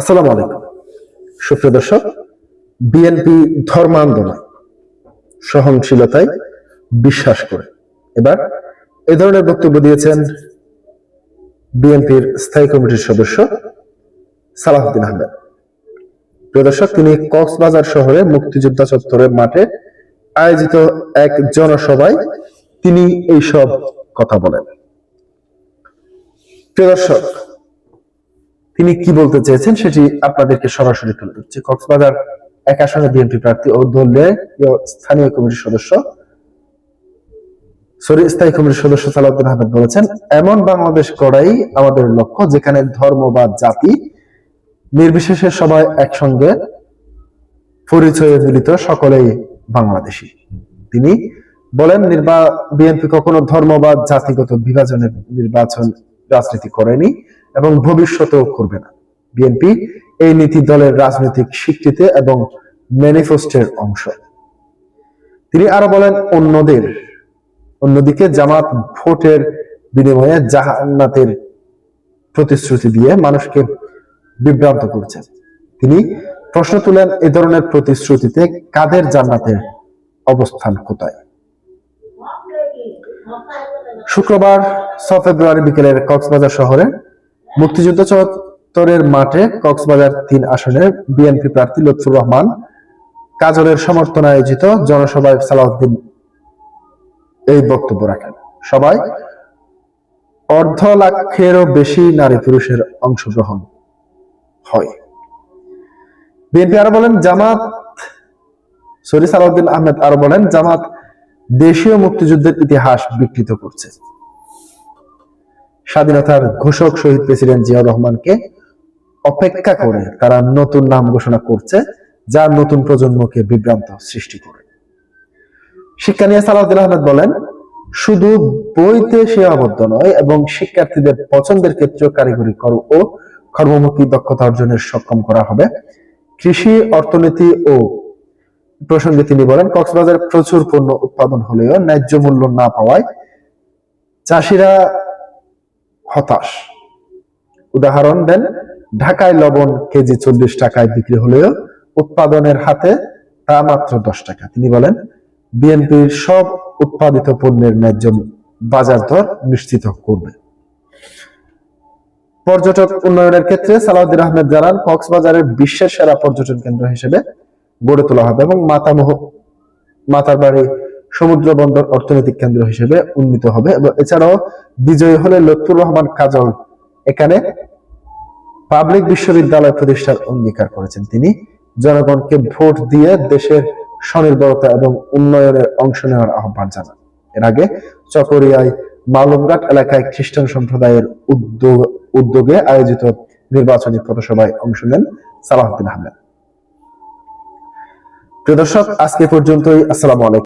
আসসালামু আলাইকুম। সুপ্রিয় দর্শক বিএনপি ধর্মান্দোলন সহনশীলতায় বিশ্বাস করে। এবার এ ধরনের বক্তব্য দিয়েছেন বিএনপির স্থায়ী কমিটির সদস্য সালাহুদ্দিন আহমেদ। প্রিয় দর্শক, তিনি কক্সবাজার শহরে মুক্তিযোদ্ধা চত্বরের মাঠে আয়োজিত এক জনসভায় তিনি এইসব কথা বলেন। প্রিয় দর্শক তিনি কি বলতে চেয়েছেন সেটি আপনাদেরকে সরাসরি তুলে ধরছি। কক্সবাজার এক আসনে বিএনপি প্রার্থী ও দলীয় স্থানীয় কমিটির সদস্য। সরি, স্থায়ী কমিটির সদস্য সালাউদ্দিন আহমেদ বলেছেন, এমন বাংলাদেশ করাই আমাদের লক্ষ্য যেখানে ধর্ম বা জাতি নির্বিশেষে সবাই একসঙ্গে পরিচয়ে মিলিত, সকলেই বাংলাদেশি। তিনি বলেন, নির্বা, বিএনপি কখনো ধর্ম বা জাতিগত বিভাজনের নির্বাচন রাজনীতি করেনি এবং ভবিষ্যতেও করবে না। বিএনপি এই নীতি দলের রাজনৈতিক স্বীকৃতি এবং ম্যানিফেস্টের অংশ। তিনি আরও বলেন, অন্যদের, অন্যদিকে জামাত ভোটের বিনিময়ে জাহান্নাতের প্রতিশ্রুতি দিয়ে মানুষকে বিভ্রান্ত করছে তিনি প্রশ্ন তুলেন, এ ধরনের প্রতিশ্রুতিতে কাদের জান্নাতের অবস্থান কোথায়? শুক্রবার ছ ফেব্রুয়ারি বিকেলের কক্সবাজার শহরে মুক্তিযুদ্ধ চত্বরের মাঠে কক্সবাজার তিন আসনের বিএনপি প্রার্থী লুৎফুর রহমান কাজলের সমর্থনে আয়োজিত জনসভায় সালাউদ্দিন এই বক্তব্য রাখেন। সবাই অর্ধ লাখেরও বেশি নারী পুরুষের অংশগ্রহণ হয়। বিএনপি আরও বলেন, জামাত, সরি, সালাউদ্দিন আহমেদ আরও বলেন, জামাত দেশীয় মুক্তিযুদ্ধের ইতিহাস বিকৃত করছে। স্বাধীনতার ঘোষক শহীদ প্রেসিডেন্ট জিয়াউর রহমানকে অপেক্ষা করে তারা নতুন নাম ঘোষণা করছে, যা নতুন প্রজন্মকে বিভ্রান্ত সৃষ্টি করে। শিক্ষা নিয়ে সালাউদ্দিন আহমেদ বলেন, শুধু বইতে সীমাবদ্ধ নয় এবং শিক্ষার্থীদের পছন্দের ক্ষেত্রে, কারিগরি কর ও কর্মমুখী দক্ষতা অর্জনের সক্ষম করা হবে। কৃষি, অর্থনীতি ও প্রসঙ্গে তিনি বলেন, কক্সবাজার প্রচুর পণ্য উৎপাদন হলেও ন্যায্য মূল্য না পাওয়ায় চাষিরা হতাশ। উদাহরণ দেন, ঢাকায় লবণ কেজি চল্লিশ টাকায় বিক্রি হলেও উৎপাদনের হাতে তা মাত্র দশ টাকা। তিনি বলেন, বিএনপির সব উৎপাদিত পণ্যের ন্যায্য বাজার দর নিশ্চিত করবে। পর্যটক উন্নয়নের ক্ষেত্রে সালাউদ্দিন আহমেদ জানান, কক্সবাজারের বিশ্বের সেরা পর্যটন কেন্দ্র হিসেবে গড়ে তোলা হবে এবং মাতামহ, মাতার বাড়ি সমুদ্র বন্দর অর্থনৈতিক কেন্দ্র হিসেবে উন্নীত হবে এবং এছাড়াও বিজয়ী হলে লুৎফুর রহমান কাজল এখানে পাবলিক বিশ্ববিদ্যালয় প্রতিষ্ঠার অঙ্গীকার করেছেন। তিনি জনগণকে ভোট দিয়ে দেশের স্বনির্ভরতা এবং উন্নয়নের অংশ নেওয়ার আহ্বান জানান। এর আগে চকরিয়ায় মালুমঘাট এলাকায় খ্রিস্টান সম্প্রদায়ের উদ্যোগ, উদ্যোগে আয়োজিত নির্বাচনী পথসভায় অংশ নেন সালাহুদ্দিন আহমেদ। প্রিয় দর্শক আজকে পর্যন্তই। আসসালামু আলাইকুম।